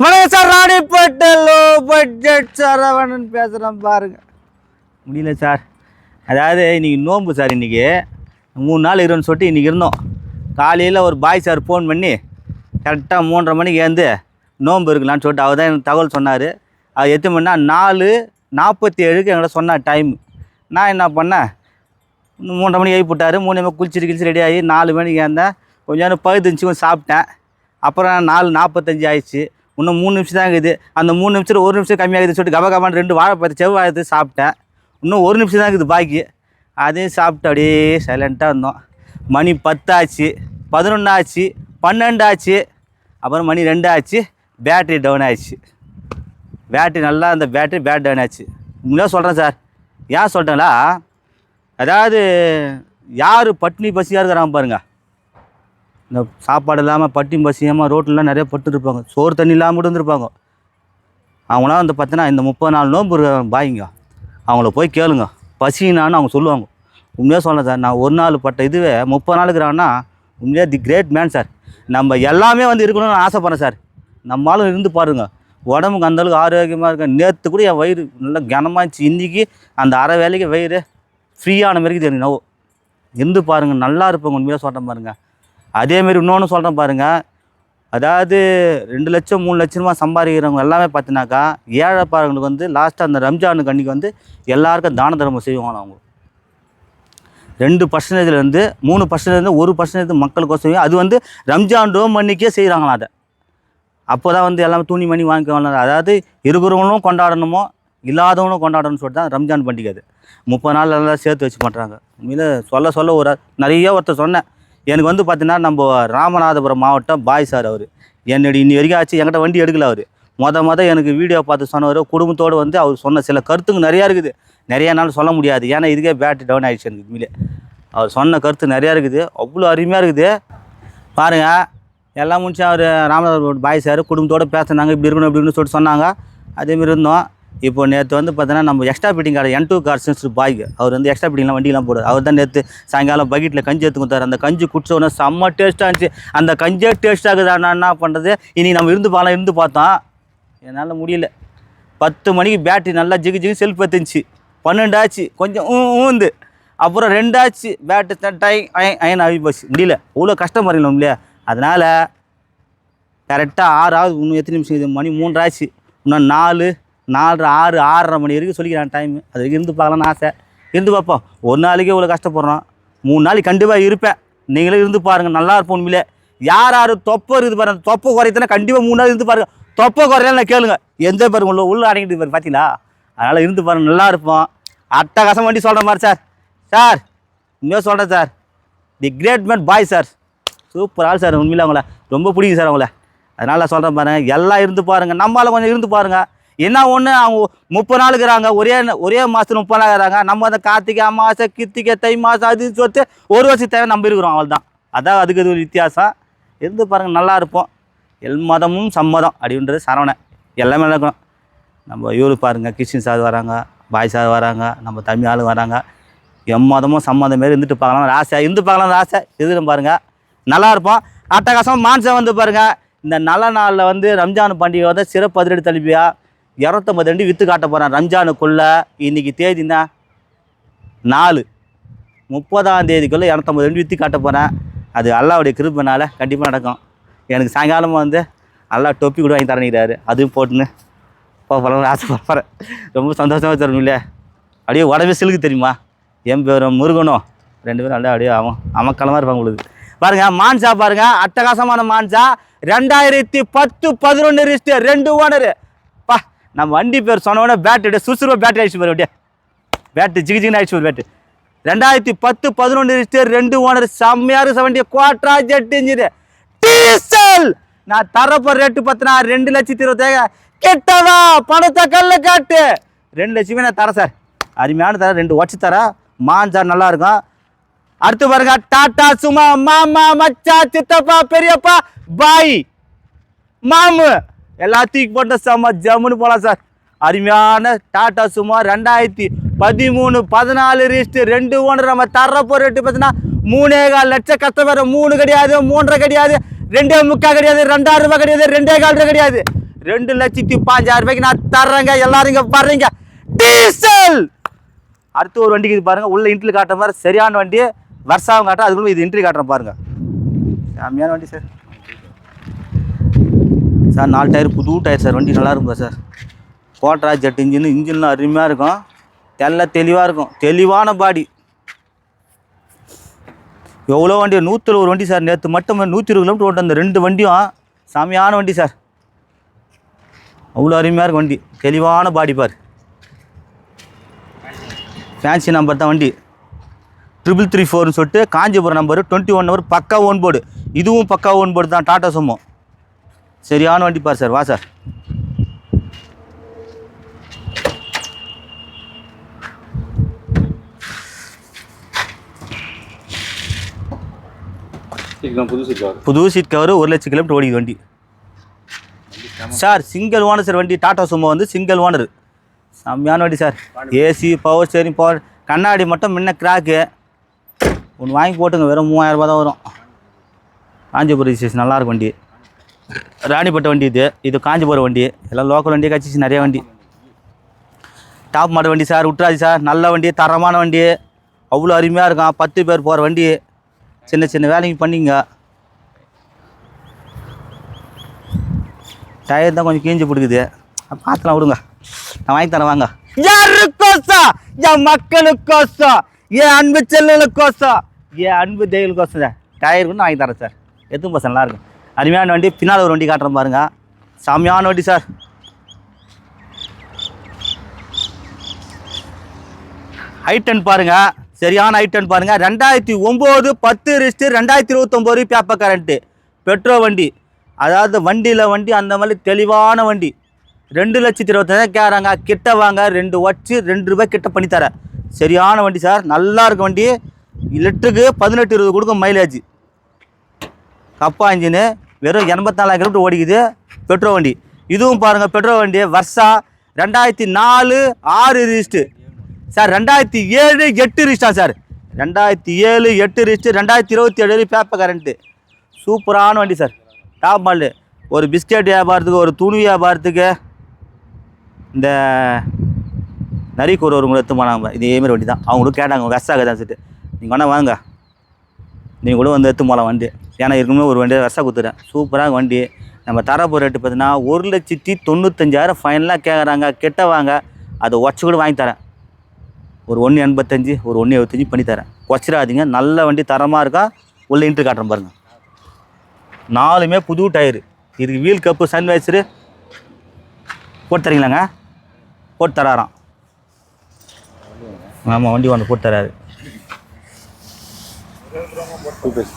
வணக்கம் sir Ranipet low budget Saravanan பேசுகிறேன் பாருங்க. முடியல சார். அதாவது இன்றைக்கி நோம்பு சார் இன்னைக்கு. மூணு நாள் இருன்னு சொல்லிட்டு இன்றைக்கி இருந்தோம். காலையில் ஒரு பாய் சார் ஃபோன் பண்ணி கரெக்டாக மூன்றரை மணிக்கு ஏந்து நோன்பு இருக்கலான்னு சொல்லிட்டு அவர் தான் எனக்கு தகவல் சொன்னார். அது எத்தனை மணினா நாலு நாற்பத்தி ஏழுக்கு என்கிட்ட சொன்னார் டைம் நான் என்ன பண்ணேன்? மூன்றரை மணிக்கு எழுப்பி மூணு மணி குளிச்சு கிழிச்சு ரெடி ஆகி நாலு மணிக்கு ஏந்தேன். கொஞ்சம் நேரம் பகுதிச்சு கொஞ்சம் சாப்பிட்டேன். அப்புறம் நாலு நாற்பத்தஞ்சு ஆயிடுச்சு. இன்னும் மூணு நிமிஷம் தான் இருக்குது. அந்த மூணு நிமிஷத்தில் ஒரு நிமிஷம் கம்மியாகுதுன்னு சொல்லிட்டு கப கபான்னு ரெண்டு வாழைப்பழத்தை செவ்வாழத்து சாப்பிட்டேன். இன்னும் ஒரு நிமிஷம் தான் இருக்குது பாக்கி. அதையும் சாப்பிட்டு அப்படியே சைலண்ட்டாக இருந்தோம். மணி பத்தாச்சு பதினொன்று ஆச்சு பன்னெண்டு ஆச்சு அப்புறம் மணி ரெண்டு ஆச்சு பேட்ரி டவுன் ஆயிடுச்சு பேட்ரி நல்லா அந்த பேட்ரி பேட் டவுன் ஆச்சு. உண்மையாக சொல்கிறேன் சார் ஏன் சொல்கிறேங்களா அதாவது யார் பட்னி பசியாக இருக்கிறான் பாருங்க. இந்த சாப்பாடு இல்லாமல் பட்டி பசியாமல் ரோட்டிலலாம் நிறைய பட்டு இருப்பாங்க சோறு தண்ணி இல்லாமல் கூட இருந்திருப்பாங்க. அவங்களாம் வந்து பார்த்தீங்கன்னா இந்த முப்பது நாள் நோன்பு பாய்ங்க அவங்கள போய் கேளுங்க. பசினான்னு அவங்க சொல்லுவாங்க. உண்மையாக சொல்கிறேன் சார் நான் ஒரு நாள் பட்ட இதுவே முப்பது நாள் இருக்கிறாங்கன்னா உண்மையாக தி கிரேட் மேன் சார். நம்ம எல்லாமே வந்து இருக்கணும்னு ஆசைப்பட்றேன் சார். நம்மளும் இருந்து பாருங்க. உடம்புக்கு அந்த அளவுக்கு ஆரோக்கியமாக இருக்க. நேற்று கூட என் வயிறு நல்லா கனமாச்சு இன்றைக்கி அந்த அரை வேலைக்கு வயிறு ஃப்ரீயான மாரிக்கு தெரியும் நோ இருந்து பாருங்கள் நல்லா இருப்பாங்க. உண்மையாக சொல்கிறேன் பாருங்கள் அதேமாரி இன்னொன்று சொல்கிறேன் பாருங்கள் அதாவது ரெண்டு லட்சம் மூணு லட்சமா சம்பாதிக்கிறவங்க எல்லாமே பார்த்தினாக்கா ஏழைப்பாருங்களுக்கு வந்து லாஸ்ட்டாக அந்த ரம்ஜானுக்கு அன்றைக்கி வந்து எல்லாருக்கும் தான தர்மம் செய்வாங்க அவங்க. ரெண்டு பர்சன்டேஜ்லேருந்து மூணு பர்சன்டேஜ்லேருந்து ஒரு பர்சன்டேஜ் மக்களுக்கோசம் அது வந்து ரம்ஜான் டோம் அன்றைக்கே செய்கிறாங்களா அதை. அப்போ தான் வந்து எல்லாமே துணி மணி வாங்கிக்குவாங்க அதாவது இருக்கிறவங்களும் கொண்டாடணுமோ இல்லாதவனும் கொண்டாடணும்னு சொல்லிட்டு தான் ரம்ஜான் பண்டிகை அது. முப்பது நாள் எல்லாம் சேர்த்து வச்சு பண்ணுறாங்க உண்மையில் சொல்ல சொல்ல ஒரு நிறைய ஒருத்தர் சொன்னேன். எனக்கு வந்து பார்த்தீங்கன்னா நம்ம ராமநாதபுரம் மாவட்டம் பாய் சார் அவர். என்னுடைய இன்னி வரைக்கும் ஆச்சு? என்கிட்ட வண்டி எடுக்கல அவர். மொத மொதல் எனக்கு வீடியோ பார்த்து சொன்னவர் குடும்பத்தோடு வந்து அவர் சொன்ன சில கருத்துங்க நிறையா இருக்குது. நிறையா நாள் சொல்ல முடியாது. ஏன்னா இதுக்கே பேட்டரி டவுன் ஆகிடுச்சு எனக்கு உண்மையிலே அவர் சொன்ன கருத்து நிறையா இருக்குது. அவ்வளோ அருமையாக இருக்குது. பாருங்கள் எல்லாம் முடிச்சு அவர் ராமநாதபுரம் பாய் சார் குடும்பத்தோடு பேசினாங்க. இப்படி இருக்கணும் இப்படின்னு சொல்லிட்டு சொன்னாங்க. அதேமாரி இருந்தோம். இப்போ நேற்று வந்து பார்த்தீங்கன்னா நம்ம extra fitting guard N two கார்ஸ்னு பாய்க்கு அவர் வந்து எக்ஸ்ட்ரா பிட்டிங்லாம் வண்டிலாம் போடுவார். அவர் தான் நேற்று சாயங்காலம் பக்கெட்டில் கஞ்சி எடுத்து கொடுத்தாரு. அந்த கஞ்சி குடிச்ச உடனே செம்ம டேஸ்ட்டாக இருந்துச்சு. அந்த கஞ்சே டேஸ்ட்டாக இருக்குதா நான் என்ன பண்ணுறது இனி நம்ம இருந்து பார்க்கலாம் இருந்து பார்த்தோம். என்னால் முடியல. பத்து மணிக்கு பேட்டரி நல்லா ஜிகு ஜிகு செல்ஃப் எத்துச்சு பன்னெண்டு ஆச்சு. கொஞ்சம் ஊ ஊந்து. அப்புறம் ரெண்டாச்சு பேட்டு டை அயன் ஆகி போச்சு. முடியல. அவ்வளோ கஷ்டம் பாருங்களா இல்லையா அதனால் கரெக்டாக ஆறாவது இன்னும் எத்தனை நிமிஷம்? இது மணி மூன்றாச்சு. இன்னும் நாலு நாலு ஆறு ஆறரை மணி வரைக்கும் சொல்லிக்கிறான் டைம் அது வரைக்கும் இருந்து பார்க்கலாம்னு ஆசை. இருந்து பார்ப்போம். ஒரு நாளைக்கே இவ்வளோ கஷ்டப்படுறோம். மூணு நாளைக்கு கண்டிப்பாக இருப்பேன். நீங்களே இருந்து பாருங்கள் நல்லா இருப்போம் உண்மையிலே. யார் யார் தொப்பை இருக்குது பாருங்க. தொப்பை குறையத்தனா கண்டிப்பாக மூணு நாள் இருந்து பாருங்கள் தொப்பை குறையலாம் நான் கேளுங்க. எந்த பாருங்க உள்ள உள்ள அடங்கிட்டு பாரு பார்த்தீங்களா அதனால் இருந்து பாருங்கள் நல்லா இருப்போம். அட்டகாசம் வண்டி சொல்கிற மாதிரி சார். சார் உண்மையாக சொல்கிறேன் சார். தி கிரேட் மேன் பாய் சார் சூப்பர் ஆள் சார் உண்மையில் அவங்கள ரொம்ப பிடிக்கும் சார் அவங்கள. அதனால் சொல்கிறேன் பாருங்கள் எல்லாம் இருந்து பாருங்கள் நம்மளால் கொஞ்சம் இருந்து பாருங்கள் என்ன ஒன்று அவங்க முப்பது நாள் இருக்கிறாங்க ஒரே ஒரே மாதத்துல முப்பது நாள் இருக்கிறாங்க நம்ம அந்த கார்த்திகை அமாவாசை கிருத்திகை தை மாதம் அது சொல்லிட்டு ஒரு வருஷம் தேவை நம்ம இருக்கிறோம் அவள் தான் அதான் அதுக்கு இது ஒரு வித்தியாசம். இருந்து பாருங்கள் நல்லா இருப்போம். எல் மதமும் சம்மதம் அப்படின்றது சரவணன். எல்லாமே நடக்கணும் நம்ம இவரு பாருங்கள் கிறிஸ்டின் சார் வராங்க பாய் சார் வராங்க நம்ம தமிழ் ஆளு வராங்க. எம் மதமும் சம்மதம் மாரி இருந்துட்டு பார்க்கலாம். ஆசை இருந்து பார்க்கலாம் ஆசை. இதுன்னு பாருங்கள் நல்லா இருப்போம். அட்டகாசம் மான்சம் வந்து பாருங்கள் இந்த நல்ல நாளில் வந்து ரம்ஜான் பண்டிகை வந்து சிறப்பு அதிரடி தள்ளுபியா இரநூத்தம்பது ரெண்டு விற்று காட்ட போகிறேன் ரம்ஜானுக்குள்ளே இன்னைக்கு தேதினா நாலு. முப்பதாம் தேதிக்குள்ளே இரநூத்தம்பது ரெண்டு விற்று காட்ட போகிறேன் அது அல்லாவுடைய கிருப்பினால கண்டிப்பாக நடக்கும். எனக்கு சாயங்காலமாக வந்து அல்லா டொப்பி கூட வாங்கி தரணிக்கிறாரு அதுவும் போட்டுன்னு போகலாம் ஆசைப்படுறேன் ரொம்ப சந்தோஷமாக தரணும் இல்லையா? அப்படியே உடம்பே சிலுக்கு தெரியுமா? என் பேரும் முருகனும் ரெண்டு பேரும் அப்படியே அப்படியே அவன் அமக்கலமாக இருப்பாங்க உங்களுக்கு பாருங்கள் மான்சா பாருங்கள் அட்டகாசமான மான்சா. ரெண்டாயிரத்தி பத்து பதினொன்று ரிஸ்ட்டு ரெண்டு ஓனரு. நம்ம வண்டி பேர் சொன்ன உடனே பேட்டரி சுறுசுறுப்பாக பேட்டரி ஆயிடுச்சு பாரு அப்படியே. பேட்டு ஜிகு ஜிகுன்னு ஆயிடுச்சு ஒரு பேட்டு ரெண்டாயிரத்தி பத்து பதினொன்று ரிஜிஸ்டர் ரெண்டு ஓனர் செம்மையாரு seventy quadrajet engine diesel! நான் தரப்போ ரேட்டு பார்த்தினா ரெண்டு லட்சத்தி இருபத்தேங்க கிட்டவா? பணத்தை கல்ல காட்டு. ரெண்டு லட்சமே நான் தரேன் சார். அருமையான தரேன். ரெண்டு உடச்சி தரேன். மாஞ்சார் நல்லா இருக்கும். அடுத்து பாருங்க டாடா சுமா மாமா மச்சா சித்தப்பா பெரியப்பா பாய் மாமு. எல்லாத்தையும் போட்டு செம்ம ஜம்முன்னு போகலாம் சார். அருமையான டாடா சும்மா ரெண்டாயிரத்தி பதிமூணு பதினாலு ரிஸ்ட் ரெண்டு ஓனர் நம்ம தர்றப்போ ரேட்டு பார்த்தீங்கன்னா மூணே கால் லட்சம் கஸ்டமர் மூணு கிடையாது மூன்றரை கிடையாது ரெண்டே முக்கா கிடையாது ரெண்டாயிரம் ரூபாய் கிடையாது ரெண்டே கால் ரூபாய் கிடையாது. ரெண்டு லட்சத்தி பாஞ்சாயிரம் ரூபாய்க்கு நான் தர்றேங்க. எல்லாரும் இங்கே பாருங்க டீசல்! அடுத்து ஒரு வண்டிக்கு இது பாருங்கள் உள்ள இன்ட்ரி காட்டுற மாதிரி சரியான வண்டி வருஷாவும் காட்டுறேன் அதுக்குள்ள இது இன்ட்ரி காட்டுறேன் பாருங்கள் செம்மையான வண்டி சார். சார் நாலு டயர் புது டயர் சார் வண்டி நல்லா இருக்கும் சார். கோட்ரா ஜெட் இன்ஜின் இன்ஜின்லாம் அருமையாக இருக்கும். தெல்ல தெளிவாக இருக்கும். தெளிவான பாடி. எவ்வளோ வண்டி? நூற்றில் ஒரு வண்டி சார். நேற்று மட்டும் நூற்றி இருபது கிலோமீட்டர் ஓட்ட அந்த ரெண்டு வண்டியும் செமையான வண்டி சார். அவ்வளோ அருமையாக இருக்கும் வண்டி. தெளிவான பாடி பார். ஃபேன்சி நம்பர் தான் வண்டி. ட்ரிபிள் த்ரீ ஃபோர்னு சொல்லிட்டு Kanchipuram number twenty one number பக்கா ஓன் போர்டு. இதுவும் பக்கா ஓன் போர்டு தான். டாட்டா சுமோ. சரியான வண்டி பார் சார் வா சார். புது சீட் வரும் புது சீட் கவர் ஒரு லட்சம் கிலோமீட்டர் ஓடிக்குது வண்டி. சார் சிங்கிள் ஓனர் சார் வண்டி டாடா சுமோ வந்து சிங்கிள் ஓனர் செம்மையான வண்டி sir. AC power steering power கண்ணாடி மட்டும் முன்ன கிராக்கு ஒன்று வாங்கி போட்டுங்க வெறும் மூவாயிரம் ரூபாய் தான் வரும். காஞ்சிபுரம் ரிஜிஸ்ட்ரேஷன் நல்லாயிருக்கும் வண்டி. ராணிப்பட்ட வண்டி இது. இது காஞ்சிபுரம் வண்டி. எல்லாம் லோக்கல் வண்டி கட்சிச்சு நிறைய வண்டி. டாப் மாடல் வண்டி சார் விட்றாது சார். நல்ல வண்டி தரமான வண்டி. அவ்வளோ அருமையாக இருக்கும் பத்து பேர் போகிற வண்டி. சின்ன சின்ன வேலைக்கு பண்ணிங்க. டயர் தான் கொஞ்சம் கீஞ்சு பிடிக்குது. பார்த்துலாம் விடுங்க. நான் வாங்கி தரேன் வாங்க. யாருக்கோசம்? என் மக்களுக்கோசம். என் அன்பு செல்லுகளுக்கோசம் என் அன்பு தெய்வங்களுக்கோசம் சார். டயர் கூட நான் வாங்கி தரேன் சார். எதுவும் பஸ் நல்லாயிருக்கும் அருமையான வண்டி பின்னால் ஒரு வண்டி காட்டுறேன் பாருங்க. செம்மையான வண்டி சார். ஐட்டன் பாருங்கள் சரியான ஐட்டன் பாருங்கள் ரெண்டாயிரத்தி ஒம்பது பத்து ரிஸ்ட்டு ரெண்டாயிரத்தி இருபத்தொம்போது பேப்பர் கரண்ட்டு பெட்ரோல் வண்டி. அதாவது வண்டியில் வண்டி அந்த மாதிரி தெளிவான வண்டி. ரெண்டு லட்சத்தி இருபத்தஞ்சாயிரம் கேட்குறாங்க கிட்ட வாங்க. ரெண்டு வச்சு ரெண்டு ரூபாய் கிட்ட பண்ணி தரேன். சரியான வண்டி சார். நல்லா இருக்கும் வண்டி. லிட்டருக்கு பதினெட்டு இருபது கொடுக்கும் மைலேஜ் கப்பா இன்ஜினு வெறும் எண்பத்தாலாயிரம் கிலோமீட்டர் ஓடிக்குது பெட்ரோல் வண்டி. இதுவும் பாருங்கள் பெட்ரோல் வண்டி வர்ஷா ரெண்டாயிரத்தி நாலு ஆறு ரிஜிஸ்ட்டு சார் ரெண்டாயிரத்தி ஏழு எட்டு ரிஜிஸ்டா சார். ரெண்டாயிரத்தி ஏழு எட்டு ரிஜிஸ்ட்டு ரெண்டாயிரத்தி இருபத்தி ஏழு பேப்பர் கரண்ட்டு சூப்பரான வண்டி சார். டாப் மாடலு ஒரு பிஸ்கெட் வியாபாரத்துக்கு ஒரு துணி வியாபாரத்துக்கு இந்த நரிக்கூர் ஒரு எடுத்து போனாங்க. இதேமாரி வண்டி தான். அவங்களும் கேட்டாங்க வெஸ்ஸாக தான் சொல்லிட்டு நீங்கள் வேணால் வாங்க. நீங்கள் கூட வந்து எடுத்து போகலாம் வண்டி. ஏன்னா இருக்குமே ஒரு வண்டியை வெசா கொடுத்துறேன் சூப்பராக வண்டி. நம்ம தரப்போ ரேட்டு பார்த்தீங்கன்னா ஒரு லட்சத்தி தொண்ணூத்தஞ்சாயிரம் ஃபைனலாக கேட்குறாங்க கெட்ட வாங்க. அதை உடச்சி கூட வாங்கி தரேன். ஒரு ஒன்று எண்பத்தஞ்சு ஒரு ஒன்று எழுபத்தஞ்சு பண்ணி தரேன். குறைச்சிடாதீங்க நல்ல வண்டி தரமாக இருக்கா? உள்ள இன்ட்ரு காட்டுறேன் பாருங்கள் நாலுமே புது டயரு இதுக்கு வீல் கப்பு சன்வைசரு போட்டு தரீங்களாங்க? போட்டு தராராம். ஆமாம் வண்டி வந்து போட்டு தராரு. டூ பேஸ்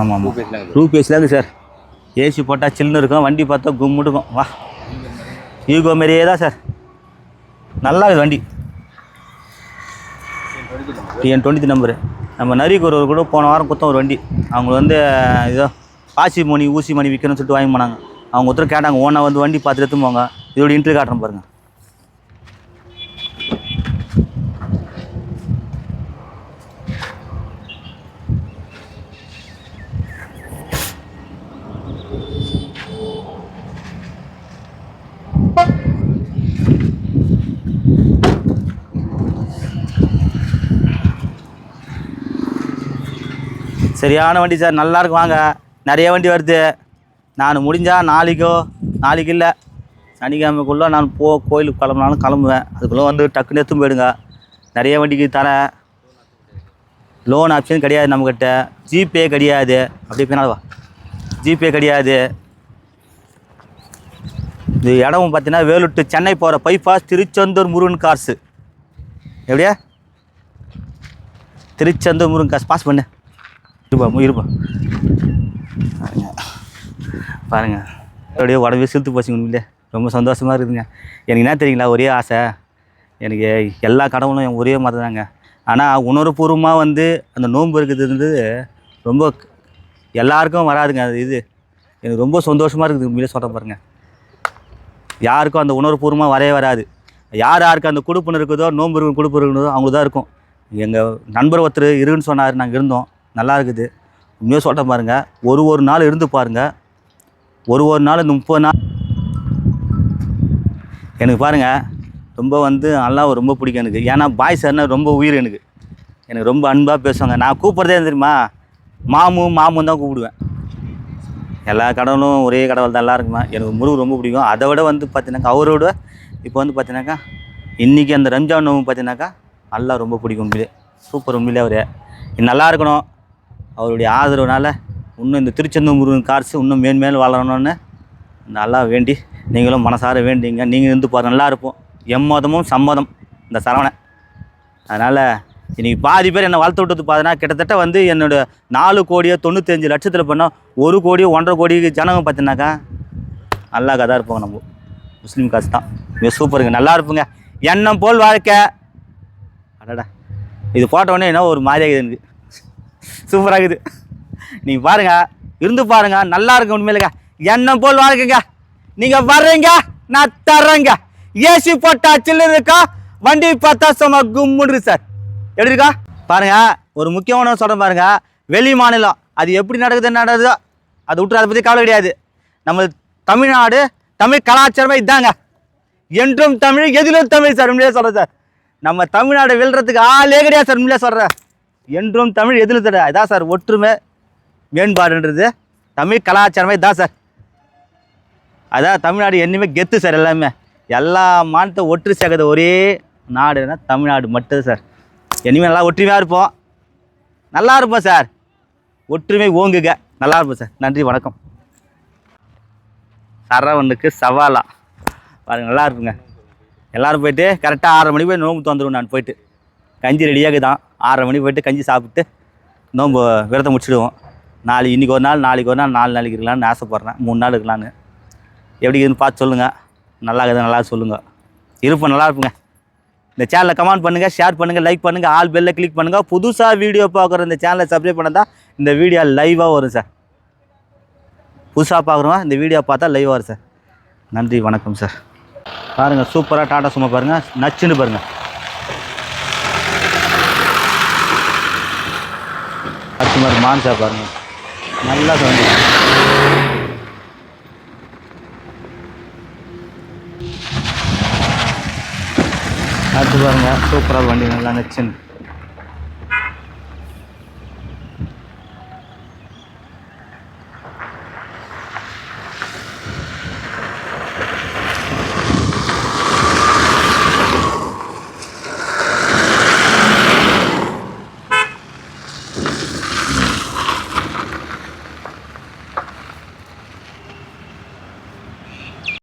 ஆமாம் டூ பேஸ்லாங்க சார் ஏசி போட்டால் சில்லுன்னு இருக்கும் வண்டி பார்த்தா கும்முட்டு இருக்கும். வா. ஈகோ மாரியே தான் சார் நல்லா இருக்குது வண்டி. டிஎன் டுவெண்ட்டி நம்பரு நம்ம நரிக்கு ஒரு கூட போன வாரம் குத்தம் ஒரு வண்டி. அவங்க வந்து ஏதோ பாசி மணி ஊசி மணி விற்கணும்னு சொல்லிட்டு வாங்கி போனாங்க. அவங்க ஒருத்தர் கேட்டாங்க ஓனா வந்து வண்டி பார்த்துட்டு எடுத்துன்னு போங்க. இதோட இன்ட்ரி காட்டுறேன் பாருங்கள் சரியான வண்டி சார் நல்லா வாங்க. நிறைய வண்டி வருது. நான் முடிஞ்சால் நாளைக்கோ நாளைக்கு இல்லை. சனிக்கிழமைக்குள்ளே நான் போ கோயிலுக்கு கிளம்புனாலும் கிளம்புவேன். அதுக்குள்ளே வந்து டக்குன்னு எடுத்துன்னு போயிடுங்க. நிறைய வண்டிக்கு தரேன் லோன் ஆப்ஷன் கிடையாது நம்மக்கிட்ட ஜிபே கிடையாது. அப்படி பின்னால் வா. ஜிபே கிடையாது. இது இடம் பார்த்தீங்கன்னா வேலூர் சென்னை போகிற பைபாஸ் திருச்செந்தூர் முருகன் கார்ஸு எப்படியா? திருச்செந்தூர் முருகன் காசு பாஸ் பண்ணு. இருப்பா இருப்பா. பாருங்க. பாருங்க. அப்படியே உடம்பே செலுத்து போச்சுங்க உண்மையிலே. ரொம்ப சந்தோஷமாக இருக்குதுங்க. எனக்கு என்ன தெரியுங்களா ஒரே ஆசை. எனக்கு எல்லா கடவுளும் என் ஒரே மாதிரி தாங்க. ஆனால் உணர்வுபூர்வமாக வந்து அந்த நோன்பு இருக்கிறது ரொம்ப எல்லாருக்கும் வராதுங்க அது இது. எனக்கு ரொம்ப சந்தோஷமாக இருக்குது உண்மையிலே சொல்கிற பாருங்க. யாருக்கும் அந்த உணர்வுபூர்வமாக வரவே வராது. யார் யாருக்கு அந்த கொடுப்புன்னு இருக்குதோ நோன்பு இருக்கும் குடுப்பு இருக்குதோ அவங்களுக்கு தான் இருக்கும். எங்கள் நண்பர் ஒருத்தர் இருன்னு சொன்னார் நாங்கள் இருந்தோம். நல்லா இருக்குது. உண்மையாக சொல்கிறேன் பாருங்கள் ஒரு ஒரு நாள் இருந்து பாருங்கள் ஒரு ஒரு நாள் இந்த முப்பது நாள். எனக்கு பாருங்கள் ரொம்ப வந்து நல்லா ரொம்ப பிடிக்கும் எனக்கு. ஏன்னா பாய் சார்னா ரொம்ப உயிர் எனக்கு. எனக்கு ரொம்ப அன்பாக பேசுவாங்க. நான் கூப்பிட்றதே தெரியுமா? மாமு மாமு தான் கூப்பிடுவேன். எல்லா கடவுளும் ஒரே கடவுள் தான் எல்லாம் இருக்குமா எனக்கு முருகு ரொம்ப பிடிக்கும். அதை விட வந்து பார்த்தீங்கன்னாக்கா அவரோட இப்போ வந்து பார்த்தீங்கன்னாக்கா இன்றைக்கி அந்த ரம்ஜான் நோம்பு பார்த்தீங்கன்னாக்கா அல்லா ரொம்ப பிடிக்கும் உண்மையிலே. சூப்பர் உண்மையிலே அவர். நல்லா இருக்கணும். அவருடைய ஆதரவுனால் இன்னும் இந்த திருச்செந்தூர் முருகன் கார்ஸ் இன்னும் மேன்மேலும் வளரணும்னு நல்லா வேண்டி நீங்களும் மனசார வேண்டிங்க. நீங்கள் இருந்து பாரு நல்லா இருப்போம். எம்மதமும் சம்மதம் இந்த சரவணன். அதனால் இன்றைக்கி பாதி பேர் என்னை வளர்த்து விட்டது பார்த்தீங்கன்னா கிட்டத்தட்ட வந்து என்னோட நாலு கோடியோ தொண்ணூத்தஞ்சு லட்சத்தில் பண்ணால் ஒரு கோடியோ ஒன்றரை கோடிக்கு ஜனங்க பார்த்தீங்கன்னாக்கா நல்லா கதாக இருப்பாங்க நம்ம முஸ்லீம் காசு தான். மிக சூப்பருங்க நல்லா இருப்புங்க. எண்ணம் போல் வாழ்க்கை. அடடா. இது போட்ட என்ன ஒரு மாதிரியாக இருக்குது எனக்கு. சூப்பராக இருக்குது. நீங்கள் பாருங்க இருந்து பாருங்க நல்லா இருக்கும் உண்மையிலுங்க. என்ன போல் வாழ்க்கைங்க. நீங்கள் வர்றீங்க நான் தர்றேங்க. ஏசி போட்டா சில்லு இருக்கா? வண்டி பார்த்தா சும்மா கும்முடுது சார். எப்படி இருக்கா? பாருங்க ஒரு முக்கியமான சொல்கிறேன் பாருங்க. வெளி மாநிலம் அது எப்படி நடக்குது நடக்குதோ அதை விட்டு அதை பற்றி கவலை கிடையாது. நம்ம தமிழ்நாடு தமிழ் கலாச்சாரமே இதாங்க. என்றும் தமிழ் எதிலும் தமிழ் சார் உண்மையிலே சொல்கிறேன் சார். நம்ம தமிழ்நாடு வெல்றதுக்கு ஆளே கிடையாது சார் உண்மையிலே சொல்கிறேன் என்றும் தமிழ் எதில் தர. இதான் சார் ஒற்றுமை மேம்பாடுன்றது. தமிழ் கலாச்சாரமே இதான் சார். அதான் தமிழ்நாடு என்னையுமே கெத்து சார் எல்லாமே. எல்லா மாநிலத்தை ஒற்று சேர்க்கறது ஒரே நாடுனா தமிழ்நாடு மட்டும் சார். இனிமேல் நல்லா ஒற்றுமையாக இருப்போம். நல்லா இருப்போம் சார். ஒற்றுமை ஓங்குக. நல்லா இருப்போம் சார். நன்றி வணக்கம். சரவணுக்கு சவாலா. பாருங்கள் நல்லா இருப்புங்க எல்லோரும் போயிட்டு கரெக்டாக ஆறு மணிக்கு போய் நோம்பு தந்துடுவோம் நான் போயிட்டு. கஞ்சி ரெடியாக தான் ஆறரை மணிக்கு போயிட்டு கஞ்சி சாப்பிட்டு நோம்பு விரதம் முடிச்சுடுவோம். நாளைக்கு இன்றைக்கி ஒரு நாள் நாளைக்கு ஒரு நாள் நாலு நாளைக்கு இருக்கலாம்னு ஆசைப்பட்றேன். மூணு நாள் இருக்கலான்னு எப்படி இருக்குதுன்னு பார்த்து சொல்லுங்கள் நல்லா இருக்குது நல்லா சொல்லுங்கள் இருப்போம் நல்லா இருப்புங்க. இந்த சேனலை கமெண்ட் பண்ணுங்கள் ஷேர் பண்ணுங்கள் லைக் பண்ணுங்கள் ஆல் பெல்லில் கிளிக் பண்ணுங்கள் புதுசாக வீடியோ பார்க்குற இந்த சேனலை சப்ஸ்கிரைப் பண்ணால் இந்த வீடியோ லைவாக வரும் சார் புதுசாக பார்க்குறோம் இந்த வீடியோ பார்த்தா லைவாக வரும் சார் நன்றி வணக்கம் சார் பாருங்கள் சூப்பராக டாடா சும்மா பாருங்கள் நச்சுன்னு பாருங்கள் மாதிரி மான்சா பாருங்க நல்லா சொன்னீங்க அடுத்து பாருங்கள் சூப்பராக வண்டி நல்லா நச்சுன்னு.